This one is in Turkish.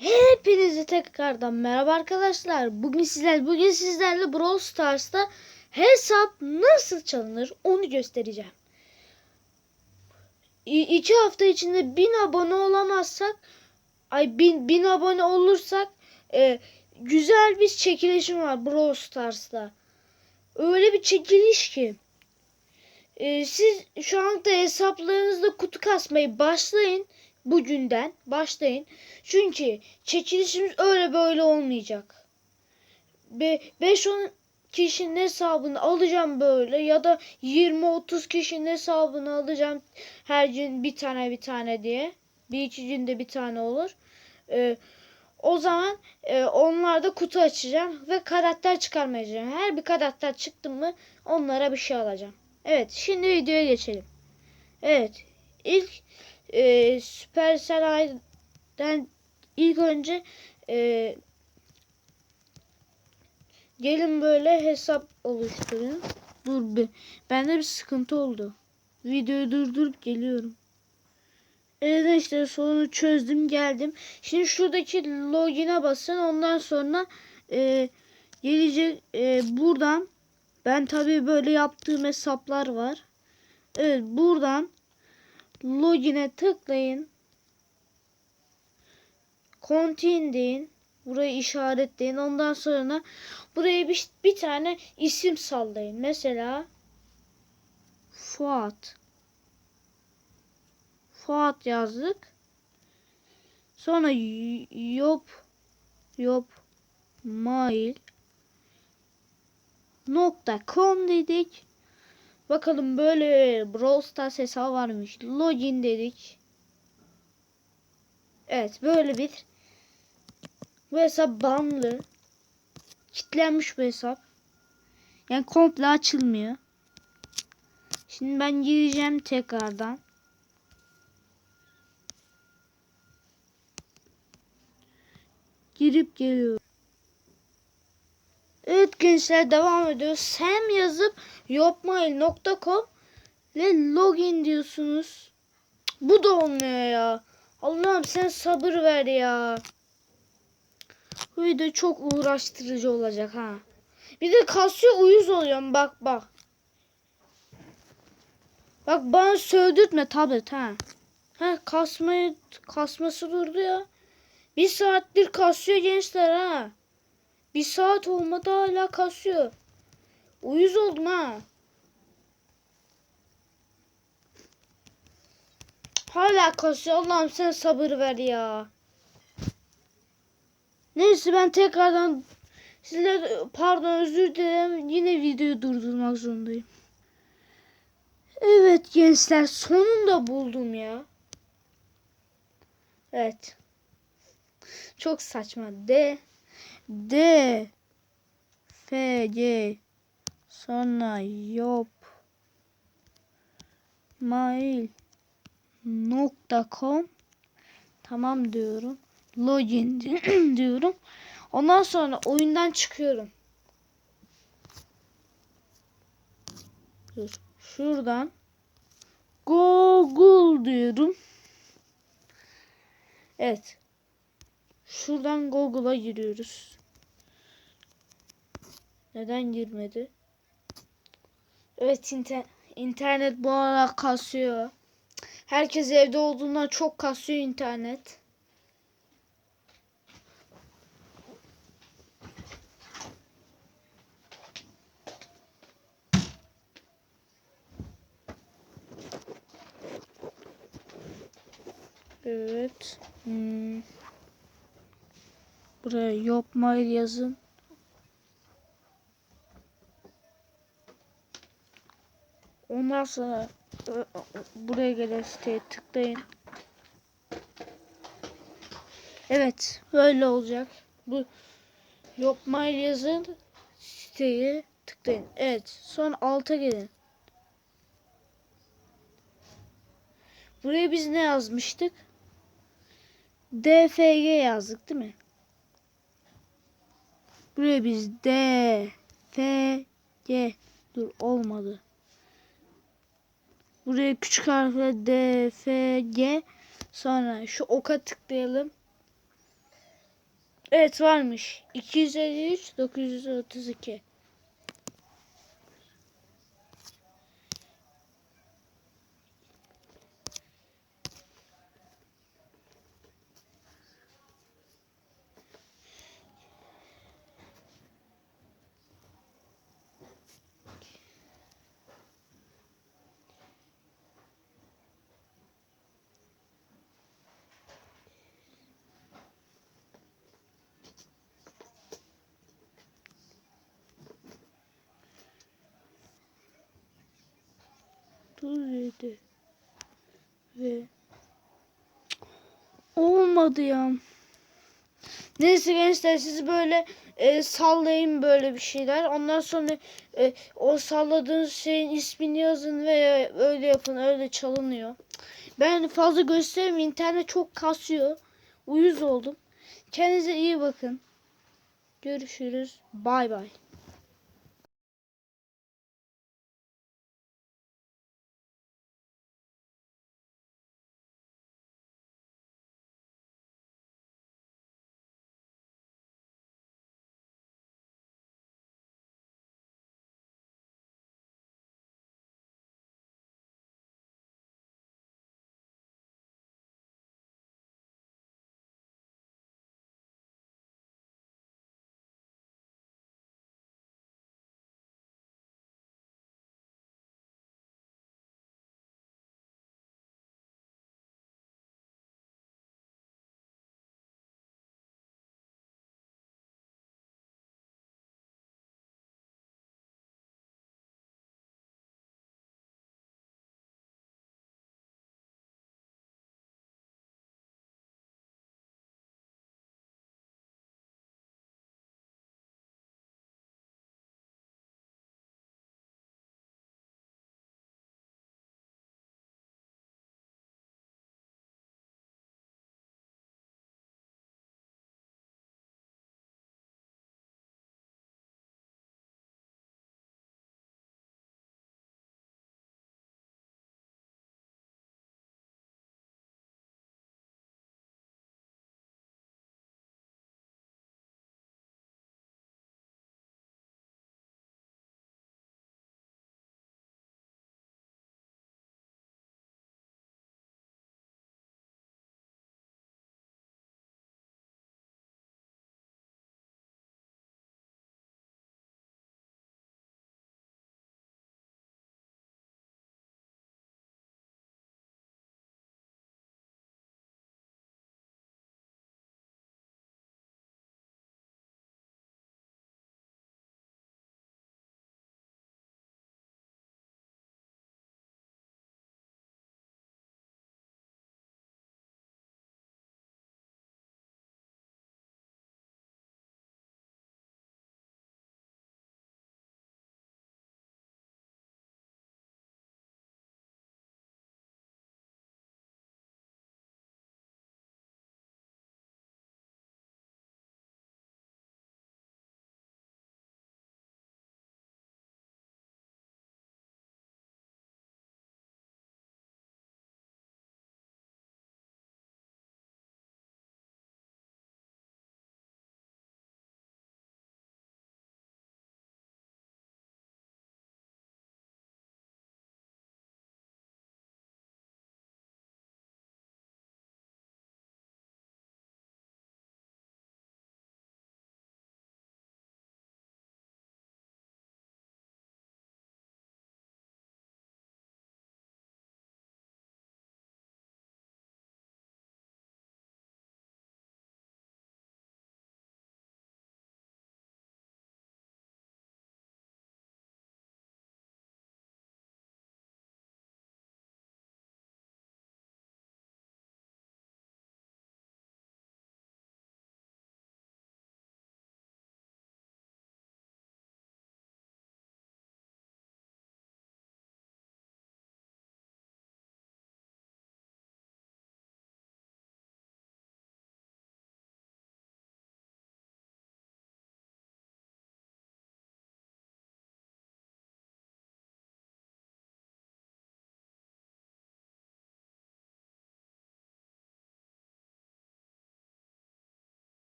Hepinize tekrardan merhaba arkadaşlar. Bugün sizler bugün sizlerle Brawl Stars'ta hesap nasıl çalınır onu göstereceğim. İ- iki hafta içinde 1000 abone olamazsak ay 1000 1000 abone olursak e, güzel bir çekilişim var Brawl Stars'ta. Öyle bir çekiliş ki e, siz şu anda hesaplarınızda kutu kasmayı başlayın. Bugünden başlayın. Çünkü çekilişimiz öyle böyle olmayacak. 5-10 kişinin hesabını alacağım böyle ya da 20-30 kişinin hesabını alacağım her gün bir tane bir tane diye. Bir iki günde bir tane olur. Ee, o zaman e, onlarda kutu açacağım ve karakter çıkarmayacağım. Her bir karakter çıktı mı onlara bir şey alacağım. Evet şimdi videoya geçelim. Evet ilk e, Supercell Ay'den ilk önce e, gelin böyle hesap oluşturun. Dur bir. Bende bir sıkıntı oldu. Videoyu durdurup geliyorum. Evet işte sorunu çözdüm geldim. Şimdi şuradaki login'e basın. Ondan sonra e, gelecek e, buradan ben tabii böyle yaptığım hesaplar var. Evet buradan login'e tıklayın. Continue deyin. Burayı işaretleyin. Ondan sonra buraya bir, bir tane isim sallayın. Mesela Fuat. Fuat yazdık. Sonra yop yop mail nokta com dedik. Bakalım böyle Brawl Stars hesabı varmış. Login dedik. Evet böyle bir bu hesap banlı. Kitlenmiş bu hesap. Yani komple açılmıyor. Şimdi ben gireceğim tekrardan. Girip geliyorum. Gençler devam ediyor. Sam yazıp yopmail.com ile login diyorsunuz. Bu da olmuyor ya. Allah'ım sen sabır ver ya. Bu video çok uğraştırıcı olacak ha. Bir de kasıyor uyuz oluyorum bak bak. Bak bana sövdürtme tablet ha. Ha kasmayı kasması durdu ya. Bir saattir kasıyor gençler ha. Bir saat olmadı hala kasıyor. Uyuz oldum ha. Hala kasıyor. Allah'ım sen sabır ver ya. Neyse ben tekrardan sizler pardon özür dilerim. Yine videoyu durdurmak zorundayım. Evet gençler sonunda buldum ya. Evet. Çok saçma. D D F G sonra yop. Mail nokta com. Tamam diyorum. Login diyorum. Ondan sonra oyundan çıkıyorum. Dur. şuradan Google diyorum. Evet. Şuradan Google'a giriyoruz neden girmedi evet inter internet bu ara kasıyor Herkes evde olduğundan çok kasıyor internet. Evet. Hmm. Buraya yapmayı yazın. Ondan sonra buraya gelen siteye tıklayın. Evet böyle olacak. Bu Yopmail yazın siteye tıklayın. Evet son alta gelin. Buraya biz ne yazmıştık? DFG yazdık değil mi? Buraya biz DFG dur olmadı. Buraya küçük harfle D, F, G. Sonra şu oka tıklayalım. Evet varmış. 253 932. Dur yedi. Ve olmadı ya. Neyse gençler siz böyle e, sallayın böyle bir şeyler. Ondan sonra e, o salladığınız şeyin ismini yazın ve öyle yapın. Öyle çalınıyor. Ben fazla göstermeyeyim. İnternet çok kasıyor. Uyuz oldum. Kendinize iyi bakın. Görüşürüz. Bay bay.